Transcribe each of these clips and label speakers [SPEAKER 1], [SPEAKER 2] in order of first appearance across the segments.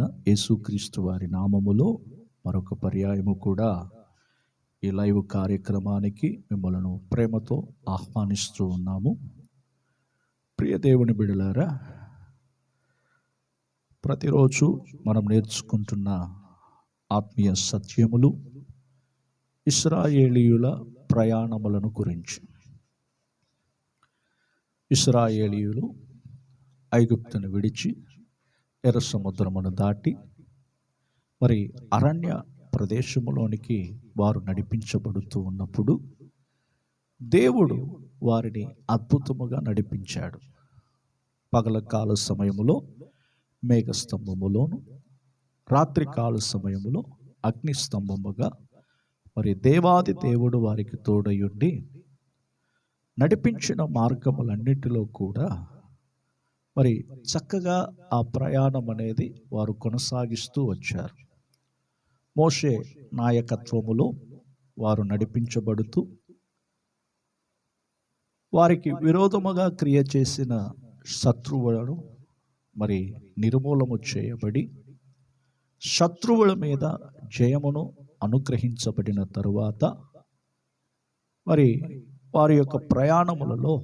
[SPEAKER 1] యేసుక్రీస్తు వారి నామములో మరొక పర్యాయము కూడా ఈ లైవ్ కార్యక్రమానికి మిమ్మల్ని ప్రేమతో ఆహ్వానిస్తూ ఉన్నాము. ప్రియ దేవుని బిడలారా ప్రతిరోజు మనం నేర్చుకుంటున్న ఆత్మీయ సత్యములు ఇస్రాయేలీయుల ప్రయాణములను గురించి. ఇస్రాయేలీయులు ఐగుప్తును విడిచి ఎర్ర సముద్రమును దాటి మరి అరణ్య ప్రదేశములోనికి వారు నడిపించబడుతూ ఉన్నప్పుడు దేవుడు వారిని అద్భుతముగా నడిపించాడు. పగల కాల సమయములో మేఘస్తంభములోను రాత్రికాల సమయములో అగ్నిస్తంభముగా మరి దేవాది దేవుడు వారికి తోడయుండి నడిపించిన మార్గములన్నిటిలో కూడా మరి చక్కగా ఆ ప్రయాణం అనేది వారు కొనసాగిస్తూ వచ్చారు. మోషే నాయకత్వములో వారు నడిపించబడుతూ వారికి విరోధముగా క్రియ చేసిన శత్రువులను మరి నిర్మూలము చేయబడి శత్రువుల మీద జయమును అనుగ్రహించబడిన తరువాత మరి వారి యొక్క ప్రయాణములలో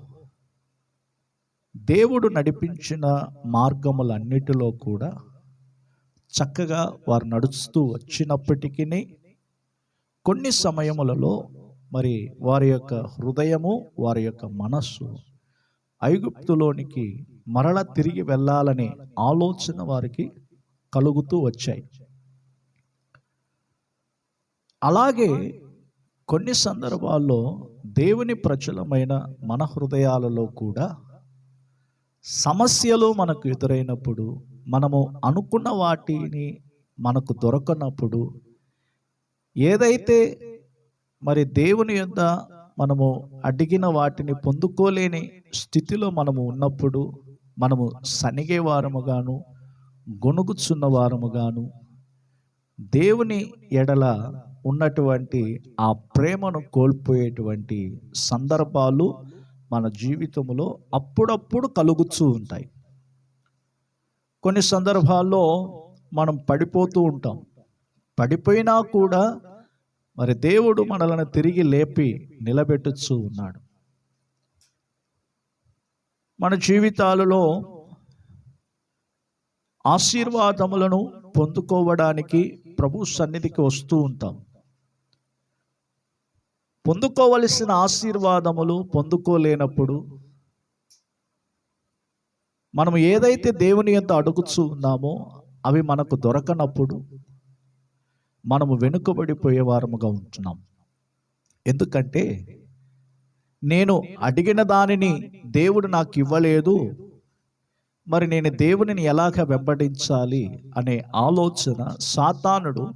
[SPEAKER 1] దేవుడు నడిపించిన మార్గములన్నిటిలో కూడా చక్కగా వారు నడుస్తూ వచ్చినప్పటికీ కొన్ని సమయములలో మరి వారి యొక్క హృదయము వారి యొక్క మనస్సు ఐగుప్తులోనికి మరల తిరిగి వెళ్ళాలనే ఆలోచన వారికి కలుగుతూ వచ్చాయి. అలాగే కొన్ని సందర్భాల్లో దేవుని ప్రచురమైన మన హృదయాలలో కూడా సమస్యలు మనకు ఎదురైనప్పుడు మనము అనుకున్న వాటిని మనకు దొరకనప్పుడు ఏదైతే మరి దేవుని యొక్క మనము అడిగిన వాటిని పొందుకోలేని స్థితిలో మనము ఉన్నప్పుడు మనము సనిగే వారముగాను గొనుగుచున్న వారముగాను దేవుని ఎడల ఉన్నటువంటి ఆ ప్రేమను కోల్పోయేటువంటి సందర్భాలు మన జీవితంలో అప్పుడప్పుడు కలుగుతూ ఉంటాయి. కొన్ని సందర్భాల్లో మనం పడిపోతూ ఉంటాం. పడిపోయినా కూడా మరి దేవుడు మనలను తిరిగి లేపి నిలబెట్టుచూ ఉన్నాడు. మన జీవితాలలో ఆశీర్వాదములను పొందుకోవడానికి ప్రభు సన్నిధికి వస్తూ ఉంటాం. పొందుకోవలసిన ఆశీర్వాదములు పొందుకోలేనప్పుడు మనం ఏదైతే దేవుని ఎంత అడుగుచూ ఉన్నామో అవి మనకు దొరకనప్పుడు మనము వెనుకబడిపోయే వారముగా ఉంటున్నాం. ఎందుకంటే నేను అడిగిన దానిని దేవుడు నాకు ఇవ్వలేదు. మరి నేను దేవునిని ఎలాగ వెంబడించాలి అనే ఆలోచన సాతానుడు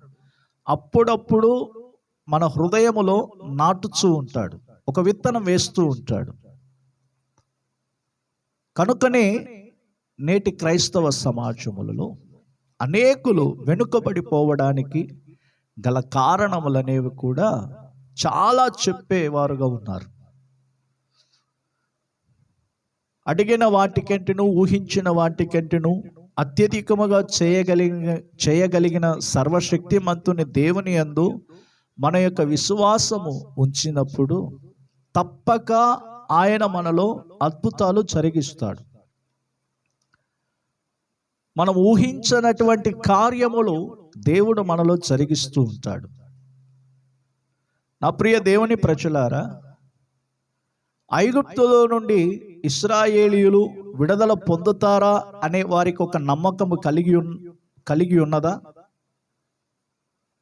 [SPEAKER 1] అప్పుడప్పుడు మన హృదయములో నాటుచూ ఉంటాడు. ఒక విత్తనం వేస్తూ ఉంటాడు. కనుకనే నేటి క్రైస్తవ సమాజములలో అనేకులు వెనుకబడిపోవడానికి గల కారణములనేవి కూడా చాలా చెప్పేవారుగా ఉన్నారు. అడిగిన వాటికంటేను ఊహించిన వాటికంటేను అత్యధికముగా చేయగలిగిన చేయగలిగిన సర్వశక్తిమంతుని దేవుని అందు మన యొక్క విశ్వాసము ఉంచినప్పుడు తప్పక ఆయన మనలో అద్భుతాలు జరిగిస్తాడు. మనం ఊహించినటువంటి కార్యములు దేవుడు మనలో జరిగిస్తూ ఉంటాడు. నా ప్రియ దేవుని ప్రజలారా ఐగుప్తులో నుండి ఇస్రాయేలీయులు విడుదల పొందుతారా అనే వారికి ఒక నమ్మకము కలిగి కలిగి ఉన్నదా?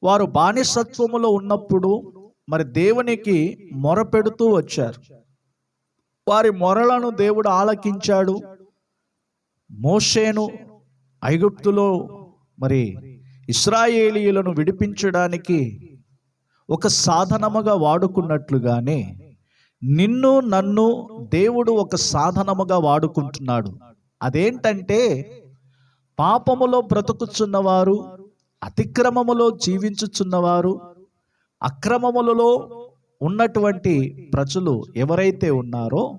[SPEAKER 1] వారు బానిసత్వములో ఉన్నప్పుడు మరి దేవునికి మొరపెడుతూ వచ్చారు. వారి మొరలను దేవుడు ఆలకించాడు. మోషేను ఐగుప్తులో మరి ఇస్రాయేలీయులను విడిపించడానికి ఒక సాధనముగా వాడుకున్నట్లుగానే నిన్ను నన్ను దేవుడు ఒక సాధనముగా వాడుకుంటున్నాడు. అదేంటంటే పాపములో బ్రతుకుచున్నవారు అతిక్రమములో జీవించుచున్నవారు అక్రమములలో ఉన్నటువంటి ప్రజలు ఎవరైతే ఉన్నారో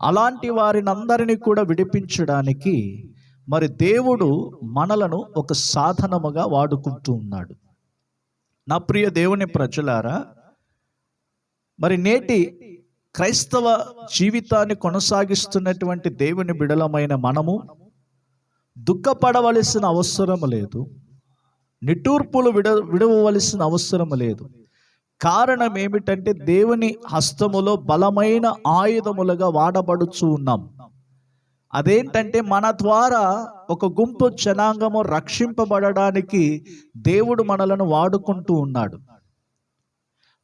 [SPEAKER 1] అలాంటి వారినందరినీ కూడా విడిపించడానికి మరి దేవుడు మనలను ఒక సాధనముగా వాడుకుంటూ ఉన్నాడు. నా ప్రియ దేవుని ప్రజలారా మరి నేటి క్రైస్తవ జీవితాన్ని కొనసాగిస్తున్నటువంటి దేవుని బిడలమైన మనము దుఃఖపడవలసిన అవసరం లేదు. నిట్టూర్పులు విడ విడవలసిన అవసరం లేదు. కారణం ఏమిటంటే దేవుని హస్తములో బలమైన ఆయుధములుగా వాడబడుచు ఉన్నాం. అదేంటంటే మన ద్వారా ఒక గుంపు జనాంగము రక్షింపబడడానికి దేవుడు మనలను వాడుకుంటూ ఉన్నాడు.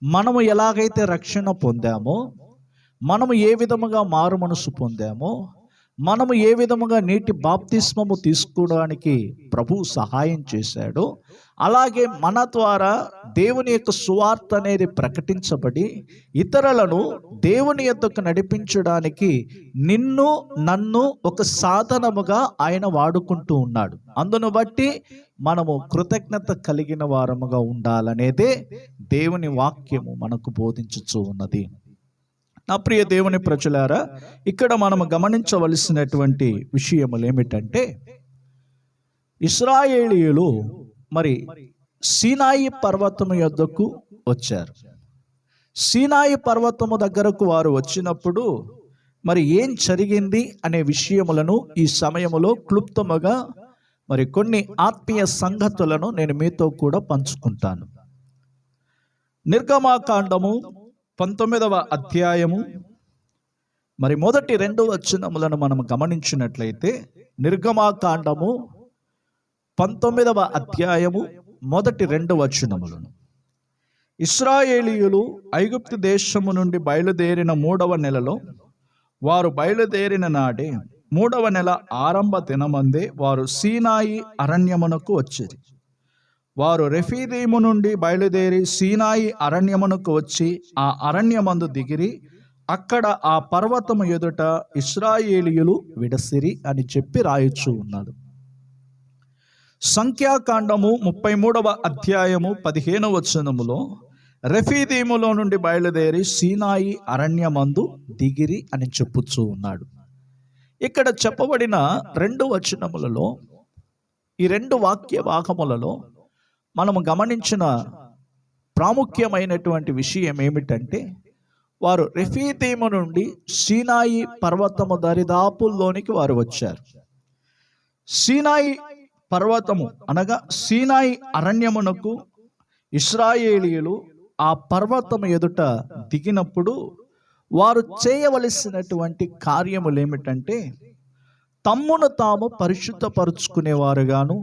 [SPEAKER 1] మనము ఎలాగైతే రక్షణ పొందామో మనము ఏ విధముగా మారు మనసు పొందామో మనము ఏ విధముగా నీటి బాప్తిస్మము తీసుకోవడానికి ప్రభు సహాయం చేశాడో అలాగే మన ద్వారా దేవుని యొక్క సువార్త అనేది ప్రకటించబడి ఇతరులను దేవుని యొద్దకు నడిపించడానికి నిన్ను నన్ను ఒక సాధనముగా ఆయన వాడుకుంటూ ఉన్నాడు. అందును బట్టి మనము కృతజ్ఞత కలిగిన వారముగా ఉండాలనేదే దేవుని వాక్యము మనకు బోధించుచూ ఉన్నది. నా ప్రియ దేవుని ప్రజలారా ఇక్కడ మనం గమనించవలసినటువంటి విషయములు ఏమిటంటే ఇస్రాయేలీయులు మరి సీనాయి పర్వతము యొద్దకు వచ్చారు. సీనాయి పర్వతము దగ్గరకు వారు వచ్చినప్పుడు మరి ఏం జరిగింది అనే విషయములను ఈ సమయములో క్లుప్తముగా మరి కొన్ని ఆత్మీయ సంగతులను నేను మీతో కూడా పంచుకుంటాను. నిర్గమాకాండము పంతొమ్మిదవ అధ్యాయము. మరి మొదటి రెండు వచనములను మనం గమనించినట్లయితే నిర్గమాకాండము పంతొమ్మిదవ అధ్యాయము మొదటి రెండు వచనములను. ఇస్రాయేలీయులు ఐగుప్తు దేశము నుండి బయలుదేరిన మూడవ నెలలో వారు బయలుదేరిన నాడే మూడవ నెల ఆరంభ దినమందే వారు సీనాయి అరణ్యమునకు వచ్చేది. వారు రెఫీదీము నుండి బయలుదేరి సీనాయి అరణ్యమునకు వచ్చి ఆ అరణ్యమందు దిగిరి. అక్కడ ఆ పర్వతము ఎదుట ఇస్రాయేలీయులు విడసిరి అని చెప్పి రాయొచ్చు ఉన్నాడు. సంఖ్యాకాండము ముప్పై మూడవ అధ్యాయము పదిహేను వచనములో రెఫీదీములో నుండి బయలుదేరి సీనాయి అరణ్యమందు దిగిరి అని చెప్పుచూ ఉన్నాడు. ఇక్కడ చెప్పబడిన రెండు వచనములలో ఈ రెండు వాక్య భాగములలో మనము గమనించిన ప్రాముఖ్యమైనటువంటి విషయం ఏమిటంటే వారు రెఫీతీము నుండి సీనాయి పర్వతము దరిదాపుల్లోనికి వారు వచ్చారు. సీనాయి పర్వతము అనగా సీనాయి అరణ్యమునకు ఇస్రాయేలీయులు ఆ పర్వతము ఎదుట దిగినప్పుడు వారు చేయవలసినటువంటి కార్యములు ఏమిటంటే తమ్మును తాము పరిశుద్ధపరుచుకునేవారుగాను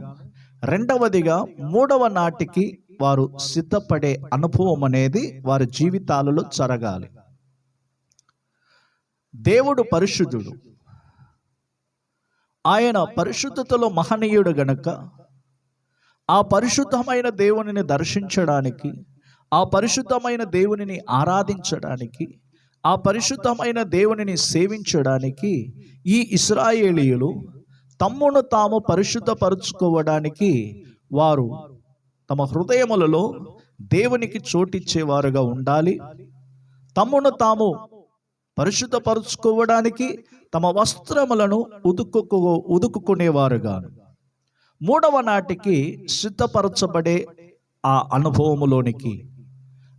[SPEAKER 1] రెండవదిగా మూడవ నాటికి వారు సిద్ధపడే అనుభవం అనేది వారి జీవితాలలో జరగాలి. దేవుడు పరిశుద్ధుడు. ఆయన పరిశుద్ధతలో మహనీయుడు గనక ఆ పరిశుద్ధమైన దేవునిని దర్శించడానికి ఆ పరిశుద్ధమైన దేవునిని ఆరాధించడానికి ఆ పరిశుద్ధమైన దేవునిని సేవించడానికి ఈ ఇస్రాయేలీయులు తమ్మును తాము పరిశుద్ధపరుచుకోవడానికి వారు తమ హృదయములలో దేవునికి చోటిచ్చేవారుగా ఉండాలి. తమ్మును తాము పరిశుద్ధపరుచుకోవడానికి తమ వస్త్రములను ఉదుకు ఉదుకుకునేవారుగాను. మూడవ నాటికి సిద్ధపరచబడే ఆ అనుభవములోనికి.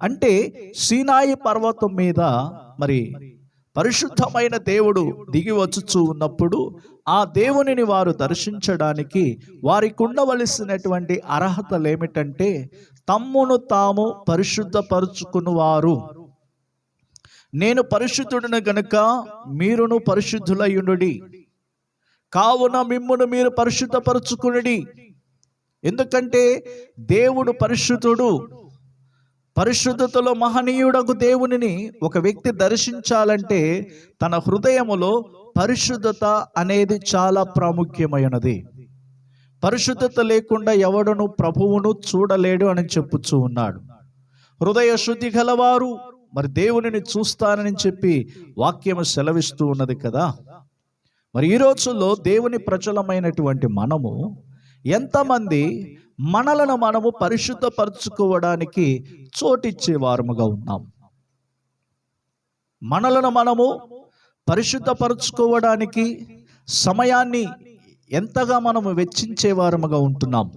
[SPEAKER 1] అంటే సీనాయి పర్వతం మీద మరి పరిశుద్ధమైన దేవుడు దిగి వచ్చుచూ ఉన్నప్పుడు ఆ దేవునిని వారు దర్శించడానికి వారికి ఉండవలసినటువంటి అర్హతలు ఏమిటంటే తమ్మును తాము పరిశుద్ధపరుచుకునివారు. నేను పరిశుద్ధుడిని గనుక మీరును పరిశుద్ధులయ్యుండుడి. కావున మిమ్మును మీరు పరిశుద్ధపరుచుకునుడి. ఎందుకంటే దేవుడు పరిశుద్ధుడు. పరిశుద్ధతలో మహనీయుడకు దేవునిని ఒక వ్యక్తి దర్శించాలంటే తన హృదయములో పరిశుద్ధత అనేది చాలా ప్రాముఖ్యమైనది. పరిశుద్ధత లేకుండా ఎవడను ప్రభువును చూడలేడు అని చెప్పుచూ ఉన్నాడు. హృదయ శుద్ధి గలవారు మరి దేవునిని చూస్తానని చెప్పి వాక్యము సెలవిస్తూ ఉన్నది కదా. మరి ఈ రోజుల్లో దేవుని ప్రజలమైనటువంటి మనము ఎంతమంది మనలను మనము పరిశుద్ధపరచుకోవడానికి చోటిచ్చే వారముగా ఉన్నాం. మనలను మనము పరిశుద్ధపరచుకోవడానికి సమయాన్ని ఎంతగా మనము వెచ్చించేవారముగా ఉంటున్నాం.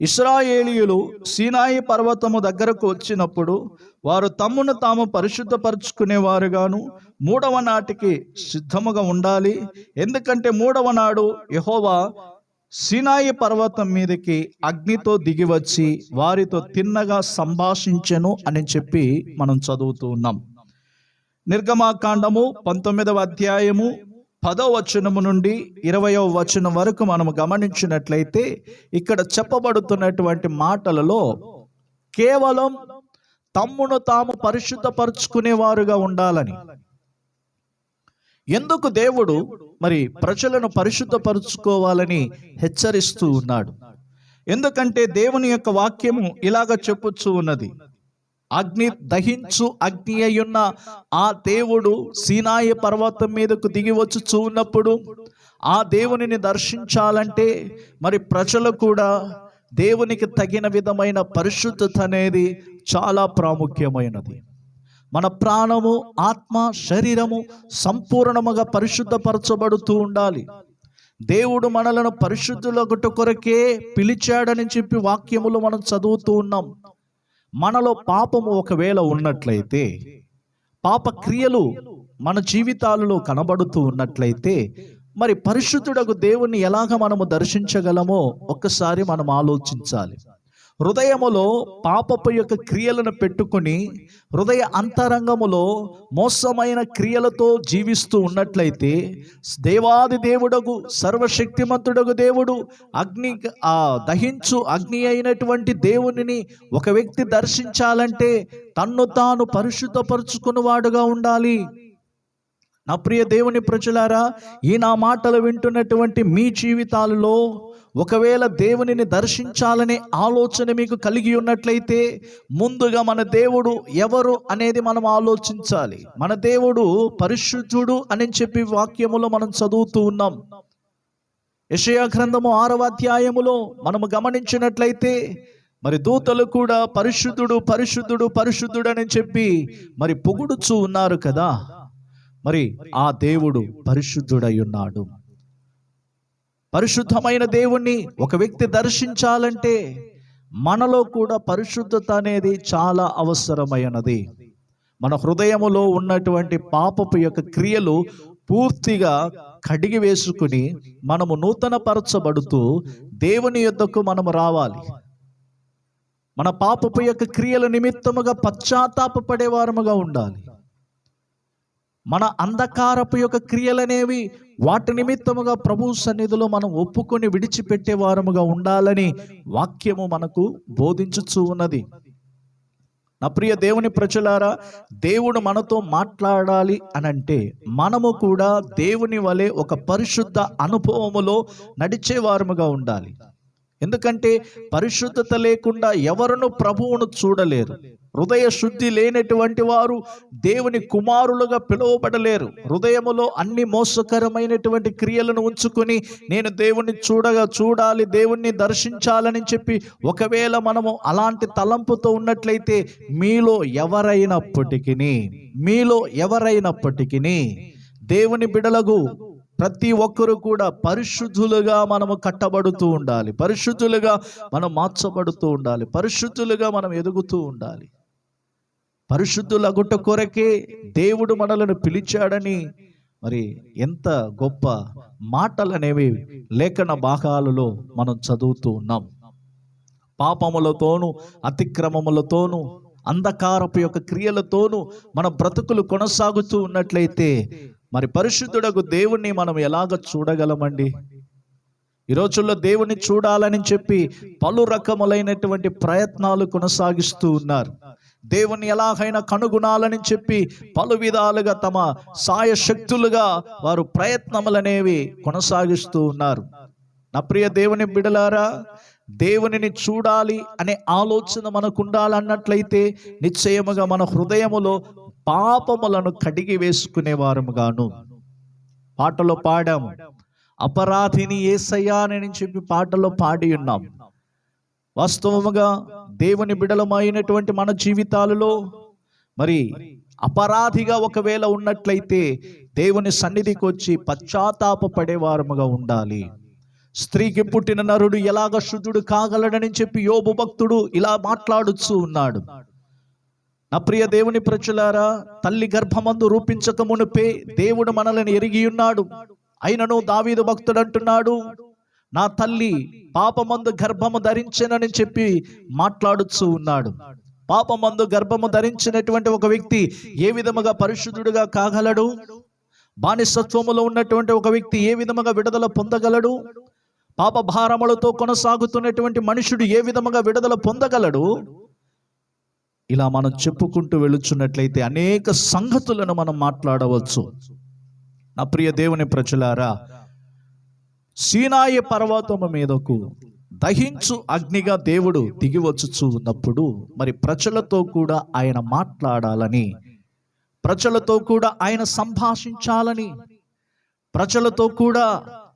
[SPEAKER 1] ఇస్రాయేలీయులు సీనాయి పర్వతము దగ్గరకు వచ్చినప్పుడు వారు తమ్మును తాము పరిశుద్ధపరచుకునేవారుగాను మూడవ నాటికి సిద్ధముగా ఉండాలి. ఎందుకంటే మూడవ నాడు యహోవా సినాయి పర్వతం మీదకి అగ్నితో దిగి వచ్చి వారితో తిన్నగా సంభాషించెను అని చెప్పి మనం చదువుతూ ఉన్నాం. నిర్గమాకాండము పంతొమ్మిదవ అధ్యాయము పదో వచనము నుండి ఇరవయో వచనం వరకు మనం గమనించినట్లయితే ఇక్కడ చెప్పబడుతున్నటువంటి మాటలలో కేవలం తమ్మును తాము పరిశుద్ధపరుచుకునేవారుగా ఉండాలని ఎందుకు దేవుడు మరి ప్రజలను పరిశుద్ధపరుచుకోవాలని హెచ్చరిస్తూ ఉన్నాడు? ఎందుకంటే దేవుని యొక్క వాక్యము ఇలాగ చెప్పుచ్చు ఉన్నది. అగ్ని దహించు అగ్ని అయ్యున్న ఆ దేవుడు సీనాయి పర్వతం మీదకు దిగి వచ్చుచూ ఉన్నప్పుడు ఆ దేవునిని దర్శించాలంటే మరి ప్రజలు కూడా దేవునికి తగిన విధమైన పరిశుద్ధత అనేది చాలా ప్రాముఖ్యమైనది. మన ప్రాణము ఆత్మ శరీరము సంపూర్ణముగా పరిశుద్ధపరచబడుతూ ఉండాలి. దేవుడు మనలను పరిశుద్ధులగుట కొరకే పిలిచాడని చెప్పి వాక్యములు మనం చదువుతూ ఉన్నాం. మనలో పాపము ఒకవేళ ఉన్నట్లయితే పాప క్రియలు మన జీవితాలలో కనబడుతూ ఉన్నట్లయితే మరి పరిశుద్ధుడకు దేవుణ్ణి ఎలాగ మనము దర్శించగలమో ఒక్కసారి మనం ఆలోచించాలి. హృదయములో పాపపు యొక్క క్రియలను పెట్టుకొని హృదయ అంతరంగములో మోసమైన క్రియలతో జీవిస్తూ ఉన్నట్లయితే దేవాది దేవుడగు సర్వశక్తిమంతుడగు దేవుడు అగ్ని ఆ దహించు అగ్ని అయినటువంటి దేవునిని ఒక వ్యక్తి దర్శించాలంటే తన్ను తాను పరిశుద్ధపరుచుకున్నవాడుగా ఉండాలి. నా ప్రియ దేవుని ప్రజలారా ఈ నా మాటలు వింటున్నటువంటి మీ జీవితాలలో ఒకవేళ దేవునిని దర్శించాలనే ఆలోచన మీకు కలిగి ఉన్నట్లయితే ముందుగా మన దేవుడు ఎవరు అనేది మనం ఆలోచించాలి. మన దేవుడు పరిశుద్ధుడు అని చెప్పి వాక్యములో మనం చదువుతూ ఉన్నాం. యషయా గ్రంథము ఆరవ అధ్యాయములో మనము గమనించినట్లయితే మరి దూతలు కూడా పరిశుద్ధుడు పరిశుద్ధుడు పరిశుద్ధుడు అని చెప్పి మరి పొగుడుచూ ఉన్నారు కదా. మరి ఆ దేవుడు పరిశుద్ధుడై ఉన్నాడు. పరిశుద్ధమైన దేవుణ్ణి ఒక వ్యక్తి దర్శించాలంటే మనలో కూడా పరిశుద్ధత అనేది చాలా అవసరమైనది. మన హృదయములో ఉన్నటువంటి పాపపు యొక్క క్రియలు పూర్తిగా కడిగి వేసుకుని మనము నూతన పరచబడుతూ దేవుని యొద్దకు మనము రావాలి. మన పాపపు యొక్క క్రియల నిమిత్తముగా పశ్చాత్తాప పడేవారముగా ఉండాలి. మన అంధకారపు యొక్క క్రియలనేవి వాటి నిమిత్తముగా ప్రభు సన్నిధిలో మనం ఒప్పుకొని విడిచిపెట్టే వారముగా ఉండాలని వాక్యము మనకు బోధించుచూ ఉన్నది. నా ప్రియ దేవుని ప్రజలారా దేవుడు మనతో మాట్లాడాలి అని అంటే మనము కూడా దేవుని వలె ఒక పరిశుద్ధ అనుభవములో నడిచేవారముగా ఉండాలి. ఎందుకంటే పరిశుద్ధత లేకుండా ఎవరును ప్రభువును చూడలేరు. హృదయ శుద్ధి లేనటువంటి వారు దేవుని కుమారులుగా పిలువబడలేరు. హృదయములో అన్ని మోసకరమైనటువంటి క్రియలను ఉంచుకొని నేను దేవుణ్ణి చూడగా చూడాలి దేవుణ్ణి దర్శించాలని చెప్పి ఒకవేళ మనము అలాంటి తలంపుతో ఉన్నట్లయితే మీలో ఎవరైనప్పటికీ మీలో ఎవరైనప్పటికీ దేవుని బిడలగు ప్రతి ఒక్కరు కూడా పరిశుద్ధులుగా మనము కట్టబడుతూ ఉండాలి. పరిశుద్ధులుగా మనం మార్చబడుతూ ఉండాలి. పరిశుద్ధులుగా మనం ఎదుగుతూ ఉండాలి. పరిశుద్ధులగుట కొరకే దేవుడు మనలను పిలిచాడని. మరి ఎంత గొప్ప మాటలు అనేవి లేఖన భాగాలలో మనం చదువుతూ ఉన్నాం. పాపములతోనూ అతిక్రమములతోనూ అంధకారపు యొక్క క్రియలతోనూ మన బ్రతుకులు కొనసాగుతూ ఉన్నట్లయితే మరి పరిశుద్ధుడకు దేవుణ్ణి మనం ఎలాగ చూడగలమండి? ఈ రోజుల్లో దేవుణ్ణి చూడాలని చెప్పి పలు రకములైనటువంటి ప్రయత్నాలు కొనసాగిస్తూ ఉన్నారు. దేవుని ఎలాగైనా కనుగొనాలని చెప్పి పలు విధాలుగా తమ సాయశక్తులుగా వారు ప్రయత్నములనేవి కొనసాగిస్తూ ఉన్నారు. నా ప్రియ దేవుని బిడలారా దేవునిని చూడాలి అనే ఆలోచన మనకు ఉండాలన్నట్లయితే నిశ్చయముగా మన హృదయములో పాపములను కడిగి వేసుకునేవారముగాను పాటలో పాడాము. అపరాధిని ఏసయ్యా అని చెప్పి పాటలో పాడి ఉన్నాం. వాస్తవముగా దేవుని బిడలమైనటువంటి మన జీవితాలలో మరి అపరాధిగా ఒకవేళ ఉన్నట్లయితే దేవుని సన్నిధికి వచ్చి పశ్చాత్తాప పడేవారముగా ఉండాలి. స్త్రీకి పుట్టిన నరుడు ఎలాగ శుద్ధుడు కాగలడని చెప్పి యోబు భక్తుడు ఇలా మాట్లాడుచూ ఉన్నాడు. నా ప్రియ దేవుని ప్రచులారా తల్లి గర్భమందు రూపించక మునుపే దేవుడు మనల్ని ఎరిగి ఉన్నాడు. అయినను దావీదు భక్తుడు అంటున్నాడు నా తల్లి పాపమందు గర్భము ధరించినని చెప్పి మాట్లాడుచూ ఉన్నాడు. పాపమందు గర్భము ధరించినటువంటి ఒక వ్యక్తి ఏ విధముగా పరిశుద్ధుడుగా కాగలడు? బానిసత్వములో ఉన్నటువంటి ఒక వ్యక్తి ఏ విధముగా విడుదల పొందగలడు? పాప భారములతో కొనసాగుతున్నటువంటి మనుషుడు ఏ విధముగా విడుదల పొందగలడు? ఇలా మనం చెప్పుకుంటూ వెళుచున్నట్లయితే అనేక సంగతులను మనం మాట్లాడవచ్చు. నా ప్రియ దేవుని ప్రజలారా సీనాయి పర్వతము మీదకు దహించు అగ్నిగా దేవుడు దిగి వచ్చుచూ ఉన్నప్పుడు మరి ప్రజలతో కూడా ఆయన మాట్లాడాలని ప్రజలతో కూడా ఆయన సంభాషించాలని ప్రజలతో కూడా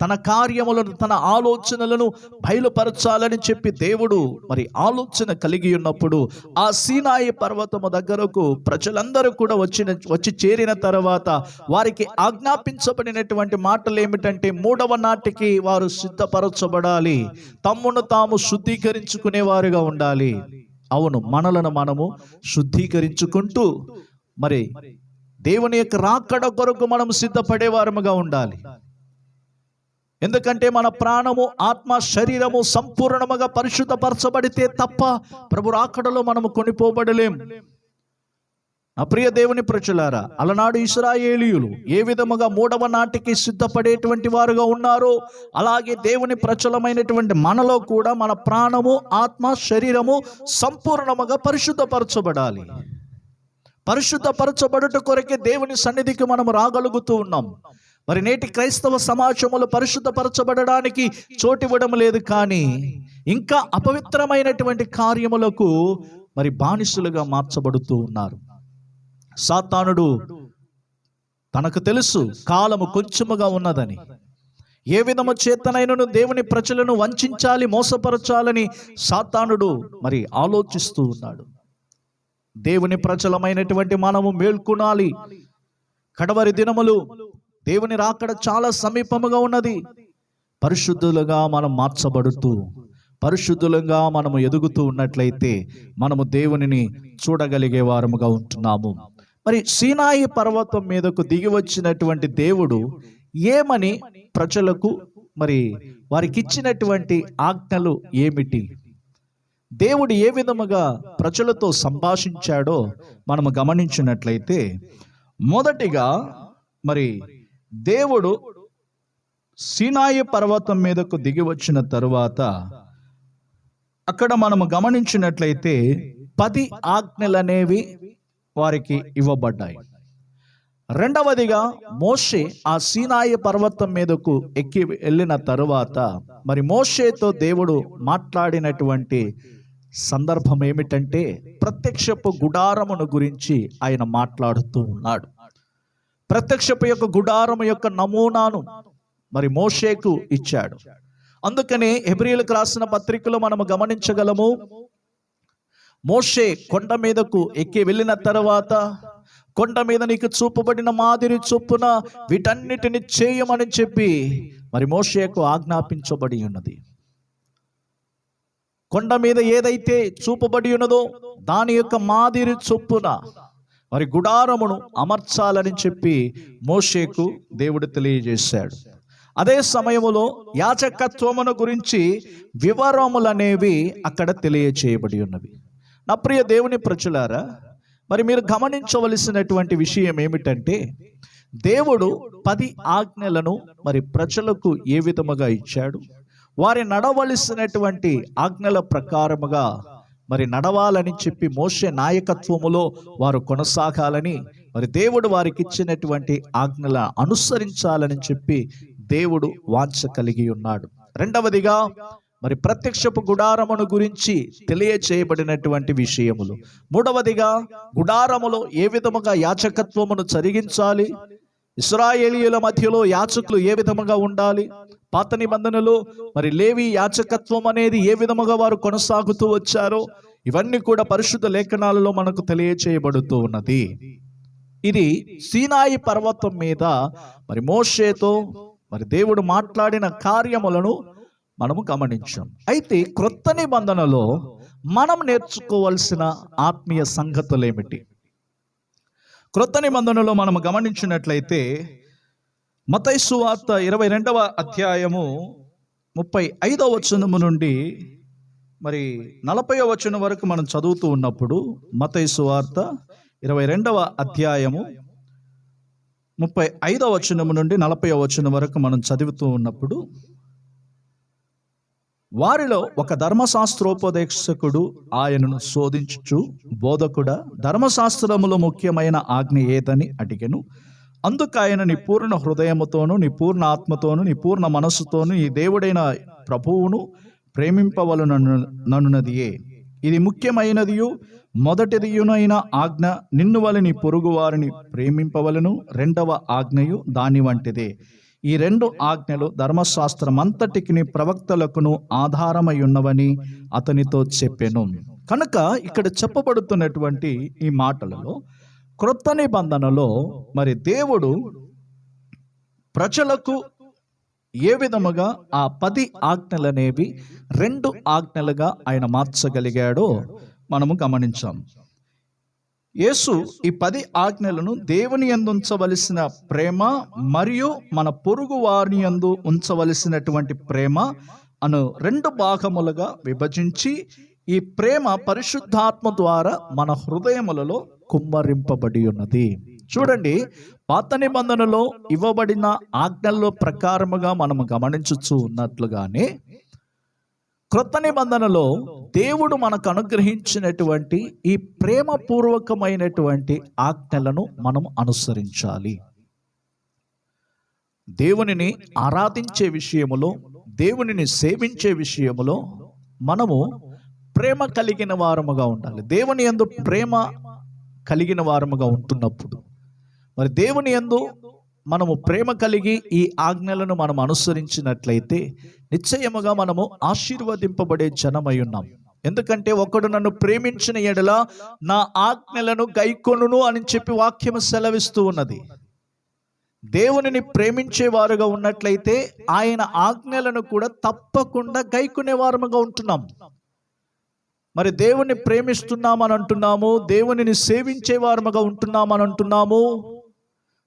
[SPEAKER 1] తన కార్యములను తన ఆలోచనలను బయలుపరచాలని చెప్పి దేవుడు మరి ఆలోచన కలిగి ఉన్నప్పుడు ఆ సీనాయి పర్వతము దగ్గరకు ప్రజలందరూ కూడా వచ్చిన వచ్చి చేరిన తర్వాత వారికి ఆజ్ఞాపించబడినటువంటి మాటలు ఏమిటంటే మూడవ నాటికి వారు సిద్ధపరచబడాలి. తమ్మును తాము శుద్ధీకరించుకునేవారుగా ఉండాలి. అవును మనలను మనము శుద్ధీకరించుకుంటూ మరి దేవుని యొక్క రాకడ కొరకు మనం సిద్ధపడేవారముగా ఉండాలి. ఎందుకంటే మన ప్రాణము ఆత్మ శరీరము సంపూర్ణముగా పరిశుద్ధపరచబడితే తప్ప ప్రభు రాకడలో మనము కొనిపోబడలేం. నా ప్రియ దేవుని ప్రజలారా అలనాడు ఇస్రాయేలీయులు ఏ విధముగా మూడవ నాటికి సిద్ధపడేటువంటి వారుగా ఉన్నారో అలాగే దేవుని ప్రచలమైనటువంటి మనలో కూడా మన ప్రాణము ఆత్మ శరీరము సంపూర్ణముగా పరిశుద్ధపరచబడాలి. పరిశుద్ధపరచబడుట కొరకే దేవుని సన్నిధికి మనం రాగలుగుతూ ఉన్నాం. మరి నేటి క్రైస్తవ సమాజములు పరిశుద్ధపరచబడడానికి చోటివ్వడం లేదు కానీ ఇంకా అపవిత్రమైనటువంటి కార్యములకు మరి బానిసులుగా మార్చబడుతూ ఉన్నారు. సాతానుడు తనకు తెలుసు కాలము కొంచెముగా ఉన్నదని. ఏ విధము చేతనైనను దేవుని ప్రజలను వంచాలి మోసపరచాలని సాతానుడు మరి ఆలోచిస్తూ ఉన్నాడు. దేవుని ప్రజలమైనటువంటి మనము మేల్కొనాలి. కడవరి దినములు దేవుని రాకడ చాలా సమీపముగా ఉన్నది. పరిశుద్ధులుగా మనం మార్చబడుతూ పరిశుద్ధులుగా మనము ఎదుగుతూ ఉన్నట్లయితే మనము దేవునిని చూడగలిగే వారముగా ఉంటున్నాము. మరి సీనాయి పర్వతం మీదకు దిగి వచ్చినటువంటి దేవుడు ఏమని ప్రజలకు మరి వారికి ఇచ్చినటువంటి ఆజ్ఞలు ఏమిటి? దేవుడు ఏ విధముగా ప్రజలతో సంభాషించాడో మనము గమనించినట్లయితే మొదటిగా మరి దేవుడు సీనాయి పర్వతం మీదకు దిగి వచ్చిన తరువాత అక్కడ మనము గమనించినట్లయితే పది ఆజ్ఞలనేవి వారికి ఇవ్వబడ్డాయి. రెండవదిగా మోషే ఆ సీనాయి పర్వతం మీదకు ఎక్కి వెళ్ళిన తరువాత మరి మోషేతో దేవుడు మాట్లాడినటువంటి సందర్భం ఏమిటంటే ప్రత్యక్షపు గుడారమును గురించి ఆయన మాట్లాడుతూ ఉన్నాడు. ప్రత్యక్షపు యొక్క గుడారం యొక్క నమూనాను మరి మోషేకు ఇచ్చాడు. అందుకనే హెబ్రిలకు రాసిన పత్రికలో మనము గమనించగలము మోషే కొండ మీదకు ఎక్కి వెళ్ళిన తర్వాత కొండ మీద నీకు చూపబడిన మాదిరి చొప్పున వీటన్నిటిని చేయమని చెప్పి మరి మోషేకు ఆజ్ఞాపించబడి ఉన్నది. కొండ మీద ఏదైతే చూపబడి ఉన్నదో దాని యొక్క మాదిరి చొప్పున మరి గుడారమును అమర్చాలని చెప్పి మోషేకు దేవుడు తెలియజేశాడు. అదే సమయంలో యాచకత్వమును గురించి వివరములనేవి అక్కడ తెలియచేయబడి ఉన్నవి. నా ప్రియ దేవుని ప్రజలారా మరి మీరు గమనించవలసినటువంటి విషయం ఏమిటంటే దేవుడు పది ఆజ్ఞలను మరి ప్రజలకు ఏ విధముగా ఇచ్చాడు? వారి నడవలసినటువంటి ఆజ్ఞల ప్రకారముగా మరి నడవాలని చెప్పి మోసే నాయకత్వములో వారు కొనసాగాలని మరి దేవుడు వారికి ఇచ్చినటువంటి ఆజ్ఞల అనుసరించాలని చెప్పి దేవుడు వాంఛ కలిగి ఉన్నాడు. రెండవదిగా మరి ప్రత్యక్షపు గుడారమును గురించి తెలియచేయబడినటువంటి విషయములు. మూడవదిగా గుడారములో ఏ విధముగా యాచకత్వమును జరిగించాలి? ఇస్రాయేలీయుల మధ్యలో యాచకులు ఏ విధముగా ఉండాలి? పాత నిబంధనలు మరి లేవి యాచకత్వం అనేది ఏ విధముగా వారు కొనసాగుతూ వచ్చారో ఇవన్నీ కూడా పరిశుద్ధ లేఖనాలలో మనకు తెలియచేయబడుతూ ఉన్నది. ఇది సీనాయి పర్వతం మీద మరి మోషేతో మరి దేవుడు మాట్లాడిన కార్యములను మనము గమనించాం. అయితే క్రొత్త నిబంధనలో మనం నేర్చుకోవాల్సిన ఆత్మీయ సంగతులు ఏమిటి క్రొత్త నిబంధనలో మనం గమనించినట్లయితే మతైసు వార్త ఇరవై రెండవ అధ్యాయము ముప్పై ఐదవ వచనము నుండి మరి నలభై వచనం వరకు మనం చదువుతూ ఉన్నప్పుడు మతైసు వార్త ఇరవై రెండవ అధ్యాయము ముప్పై ఐదవ వచనము నుండి నలభై వచనం వరకు మనం చదువుతూ ఉన్నప్పుడు వారిలో ఒక ధర్మశాస్త్రోపదేశకుడు ఆయనను శోధించుచు బోధకుడా. ధర్మశాస్త్రములో ముఖ్యమైన ఆజ్ఞ ఏదని అడిగను. అందుకు ఆయన నీ పూర్ణ హృదయముతోను నీ పూర్ణ ఆత్మతోను నీ పూర్ణ మనస్సుతోను ఈ దేవుడైన ప్రభువును ప్రేమింపవలనన్నదియే ఇది ముఖ్యమైనదియు మొదటిదియునైన ఆజ్ఞ నిన్ను వలని పొరుగు వారిని ప్రేమింపవలను. రెండవ ఆజ్ఞయు దాని వంటిదే ఈ రెండు ఆజ్ఞలు ధర్మశాస్త్రం అంతటికిని ప్రవక్తలకును ఆధారమై ఉన్నవని అతనితో చెప్పాను. కనుక ఇక్కడ చెప్పబడుతున్నటువంటి ఈ మాటలలో క్రొత్త నిబంధనలో మరి దేవుడు ప్రజలకు ఏ విధముగా ఆ పది ఆజ్ఞలనేవి రెండు ఆజ్ఞలుగా ఆయన మార్చగలిగాడో మనము గమనించాం. యేసు ఈ పది ఆజ్ఞలను దేవుని యందు ఉంచవలసిన ప్రేమ మరియు మన పొరుగు వారిని యందు ఉంచవలసినటువంటి ప్రేమ అను రెండు భాగములుగా విభజించి ఈ ప్రేమ పరిశుద్ధాత్మ ద్వారా మన హృదయములలో కుమ్మరింపబడి ఉన్నది. చూడండి పాత నిబంధనలో ఇవ్వబడిన ఆజ్ఞల్లో ప్రకారముగా మనము గమనించుచు ఉన్నట్లుగానే క్రొత్త నిబంధనలో దేవుడు మనకు అనుగ్రహించినటువంటి ఈ ప్రేమపూర్వకమైనటువంటి ఆజ్ఞలను మనం అనుసరించాలి. దేవునిని ఆరాధించే విషయములో దేవునిని సేవించే విషయములో మనము ప్రేమ కలిగిన వారముగా ఉండాలి. దేవుని యందు ప్రేమ కలిగిన వారముగా ఉంటున్నప్పుడు. మరి దేవుని యందు మనము ప్రేమ కలిగి ఈ ఆజ్ఞలను మనం అనుసరించినట్లయితే నిశ్చయముగా మనము ఆశీర్వదింపబడే జనమై ఉన్నాం. ఎందుకంటే ఒకడు నన్ను ప్రేమించిన ఎడల నా ఆజ్ఞలను గైకొనును అని చెప్పి వాక్యము సెలవిస్తూ ఉన్నది. దేవునిని ప్రేమించేవారుగా ఉన్నట్లయితే ఆయన ఆజ్ఞలను కూడా తప్పకుండా గైకునే వారముగా ఉంటున్నాం. మరి దేవుణ్ణి ప్రేమిస్తున్నామని అంటున్నాము దేవునిని సేవించే వారముగా ఉంటున్నామని అంటున్నాము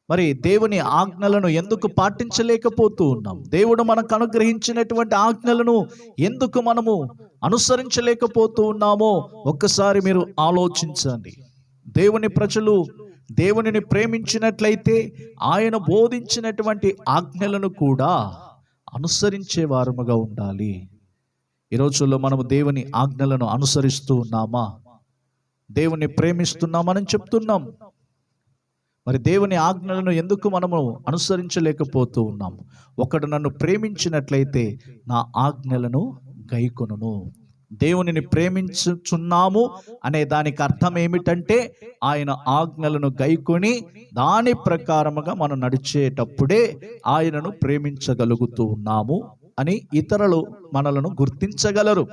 [SPEAKER 1] మరి దేవుని ఆజ్ఞలను ఎందుకు పాటించలేకపోతూ ఉన్నాం? దేవుడు మనకు అనుగ్రహించినటువంటి ఆజ్ఞలను ఎందుకు మనము అనుసరించలేకపోతూ ఉన్నామో ఒక్కసారి మీరు ఆలోచించండి. దేవుని ప్రజలు దేవునిని ప్రేమించినట్లయితే ఆయన బోధించినటువంటి ఆజ్ఞలను కూడా అనుసరించే వారముగా ఉండాలి. ఈ రోజుల్లో మనము దేవుని ఆజ్ఞలను అనుసరిస్తూ ఉన్నామా? దేవుని ప్రేమిస్తున్నామని చెప్తున్నాం. మరి దేవుని ఆజ్ఞలను ఎందుకు మనము అనుసరించలేకపోతూ ఉన్నాము? ఒకడు నన్ను ప్రేమించినట్లయితే నా ఆజ్ఞలను గైకొనును. దేవునిని ప్రేమించుచున్నాము అనే దానికి అర్థం ఏమిటంటే ఆయన ఆజ్ఞలను గైకొని దాని ప్రకారముగా మనం నడిచేటప్పుడే ఆయనను ప్రేమించగలుగుతూ ఉన్నాము అని ఇతరులు మనలను గుర్తించగలరు.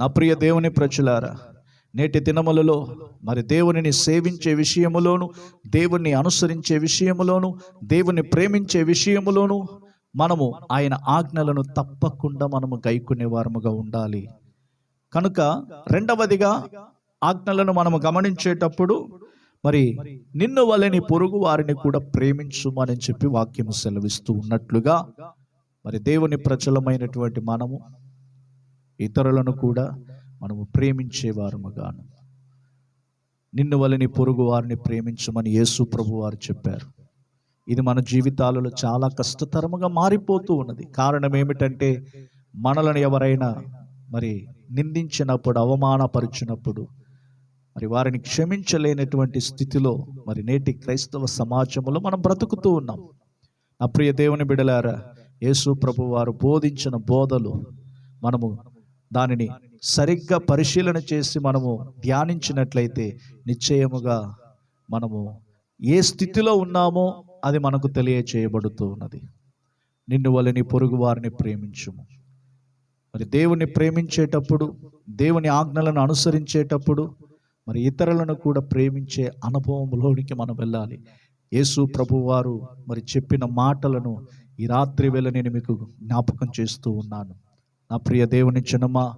[SPEAKER 1] నా ప్రియ దేవుని ప్రజలారా నేటి దినములలో మరి దేవునిని సేవించే విషయములోను దేవుణ్ణి అనుసరించే విషయములోను దేవుని ప్రేమించే విషయములోను మనము ఆయన ఆజ్ఞలను తప్పకుండా మనము గైకునే వారముగా ఉండాలి. కనుక రెండవదిగా ఆజ్ఞలను మనము గమనించేటప్పుడు మరి నిన్ను వలని పొరుగు వారిని కూడా ప్రేమించుమని చెప్పి వాక్యము సెలవిస్తూ ఉన్నట్లుగా మరి దేవుని ప్రచలమైనటువంటి మనము ఇతరులను కూడా మనము ప్రేమించేవారముగాను. నిన్ను వలని పొరుగు వారిని ప్రేమించమని యేసు ప్రభు వారు చెప్పారు. ఇది మన జీవితాలలో చాలా కష్టతరముగా మారిపోతూ ఉన్నది. కారణం ఏమిటంటే మనలను ఎవరైనా మరి నిందించినప్పుడు అవమానపరిచినప్పుడు మరి వారిని క్షమించలేనటువంటి స్థితిలో మరి నేటి క్రైస్తవ సమాజంలో మనం బ్రతుకుతూ ఉన్నాం. నా ప్రియ దేవుని బిడలారా యేసు ప్రభు వారు బోధించిన బోధలు మనము దానిని సరిగ్గా పరిశీలన చేసి మనము ధ్యానించినట్లయితే నిశ్చయముగా మనము ఏ స్థితిలో ఉన్నామో అది మనకు తెలియచేయబడుతూ ఉన్నది నిన్ను వలని పొరుగు వారిని ప్రేమించుము. మరి దేవుని ప్రేమించేటప్పుడు దేవుని ఆజ్ఞలను అనుసరించేటప్పుడు మరి ఇతరులను కూడా ప్రేమించే అనుభవంలోనికి మనం వెళ్ళాలి. యేసు ప్రభువారు మరి చెప్పిన మాటలను ఈ రాత్రి వేళ నేను మీకు జ్ఞాపకం చేస్తూ ఉన్నాను. నా ప్రియ దేవుని జనమా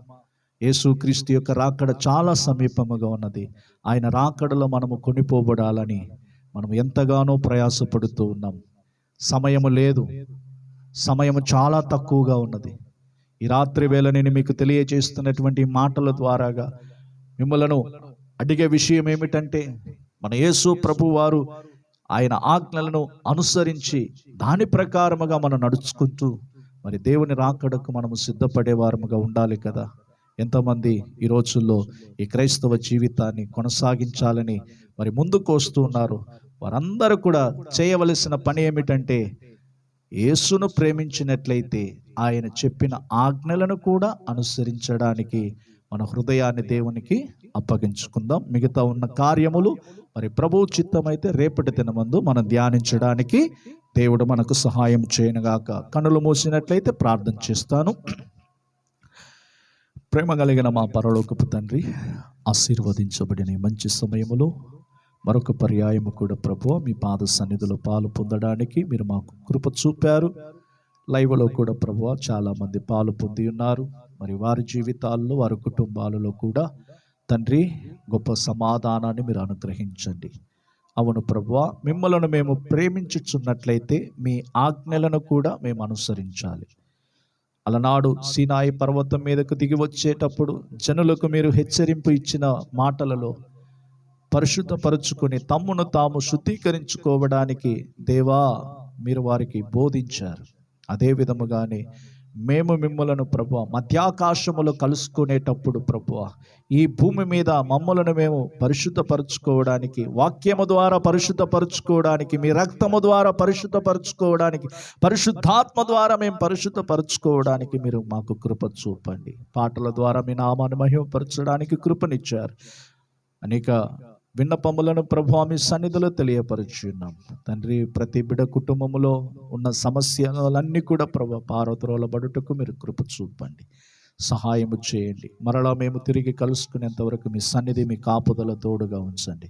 [SPEAKER 1] యేసుక్రీస్తు యొక్క రాకడ చాలా సమీపముగా ఉన్నది. ఆయన రాకడలో మనము కొనిపోబడాలని మనం ఎంతగానో ప్రయాసపడుతూ ఉన్నాం. సమయము లేదు. సమయము చాలా తక్కువగా ఉన్నది. ఈ రాత్రి వేళ నేను మీకు తెలియజేస్తున్నటువంటి మాటల ద్వారాగా మిమ్మలను అడిగే విషయం ఏమిటంటే మన యేసు ప్రభు వారు ఆయన ఆజ్ఞలను అనుసరించి దాని ప్రకారముగా మనం నడుచుకుంటూ మరి దేవుని రాకడకు మనము సిద్ధపడేవారముగా ఉండాలి కదా. ఎంతమంది ఈ రోజుల్లో ఈ క్రైస్తవ జీవితాన్ని కొనసాగించాలని మరి ముందుకు వస్తూ ఉన్నారు. వారందరూ కూడా చేయవలసిన పని ఏమిటంటే యేసును ప్రేమించినట్లయితే ఆయన చెప్పిన ఆజ్ఞలను కూడా అనుసరించడానికి మన హృదయాన్ని దేవునికి అప్పగించుకుందాం. మిగతా ఉన్న కార్యములు మరి ప్రభు చిత్తమైతే రేపటి దినమందు మనం ధ్యానించడానికి దేవుడు మనకు సహాయం చేయనుగాక. కనులు మూసినట్లయితే ప్రార్థన చేస్తాను. ప్రేమ కలిగిన మా పరలోకపు తండ్రి ఆశీర్వదించబడిన మంచి సమయములో మరొక పర్యాయము కూడా ప్రభు మీ పాద సన్నిధిలో పాలు పొందడానికి మీరు మాకు కృప చూపారు. లైవ్లో కూడా ప్రభు చాలామంది పాలు పొంది ఉన్నారు. మరి వారి జీవితాల్లో వారి కుటుంబాలలో కూడా తండ్రి గొప్ప సమాధానాన్ని మీరు అనుగ్రహించండి. అవును ప్రభు మిమ్మలను మేము ప్రేమించుచున్నట్లయితే మీ ఆజ్ఞలను కూడా మేము అనుసరించాలి. అలనాడు సీనాయి పర్వతం మీదకు దిగి వచ్చేటప్పుడు జనులకు మీరు హెచ్చరింపు ఇచ్చిన మాటలలో పరిశుద్ధపరుచుకుని తమ్మును తాము శుద్ధీకరించుకోవడానికి దేవా మీరు వారికి బోధించారు. అదే విధముగానే మేము మిమ్మలను ప్రభు మధ్యాకాశములో కలుసుకునేటప్పుడు ప్రభు ఈ భూమి మీద మమ్మలను మేము పరిశుద్ధపరచుకోవడానికి వాక్యము ద్వారా పరిశుద్ధపరచుకోవడానికి మీ రక్తము ద్వారా పరిశుద్ధపరచుకోవడానికి పరిశుద్ధాత్మ ద్వారా మేము పరిశుద్ధపరచుకోవడానికి మీరు మాకు కృప చూపండి. పాటల ద్వారా మీ నామాన్ని మహిమపరచడానికి కృపనిచ్చారు. అనేక విన్నపములను ప్రభు మీ సన్నిధిలో తెలియపరుచున్నాం. తండ్రి ప్రతి బిడ కుటుంబములో ఉన్న సమస్యలన్నీ కూడా ప్రభు పారద్రోలబడుటకు మీరు కృప చూపండి. సహాయము చేయండి. మరలా మేము తిరిగి కలుసుకునేంతవరకు మీ సన్నిధి మీ కాపుదల తోడుగా ఉంచండి.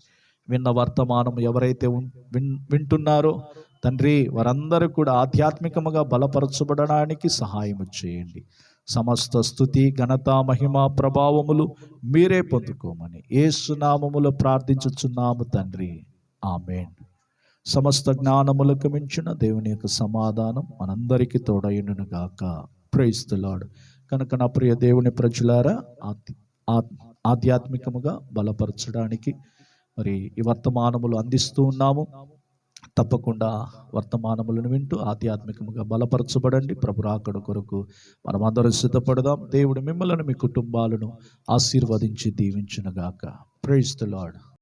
[SPEAKER 1] విన్న వర్తమానం ఎవరైతే విన్ వింటున్నారో తండ్రి వారందరూ కూడా ఆధ్యాత్మికముగా బలపరచబడడానికి సహాయము చేయండి. సమస్త స్థుతి ఘనత మహిమ ప్రభావములు మీరే పొందుకోమని ఏ సునామములు ప్రార్థించుచున్నాము తండ్రి. ఆమెన్. సమస్త జ్ఞానములకు మించిన దేవుని యొక్క సమాధానం మనందరికీ తోడైనను గాక. ప్రైస్తులాడు కనుక నా ప్రియ దేవుని ప్రజలారా ఆధ్యాత్మికముగా బలపరచడానికి మరి ఈ వర్తమానములు అందిస్తూ ఉన్నాము. తప్పకుండా వర్తమానములను వింటూ ఆధ్యాత్మికముగా బలపరచబడండి. ప్రభు రాకడ కొరకు మనమందరం సిద్ధపడదాం. దేవుడు మిమ్మల్ని మీ కుటుంబాలను ఆశీర్వదించి దీవించునుగాక. Praise the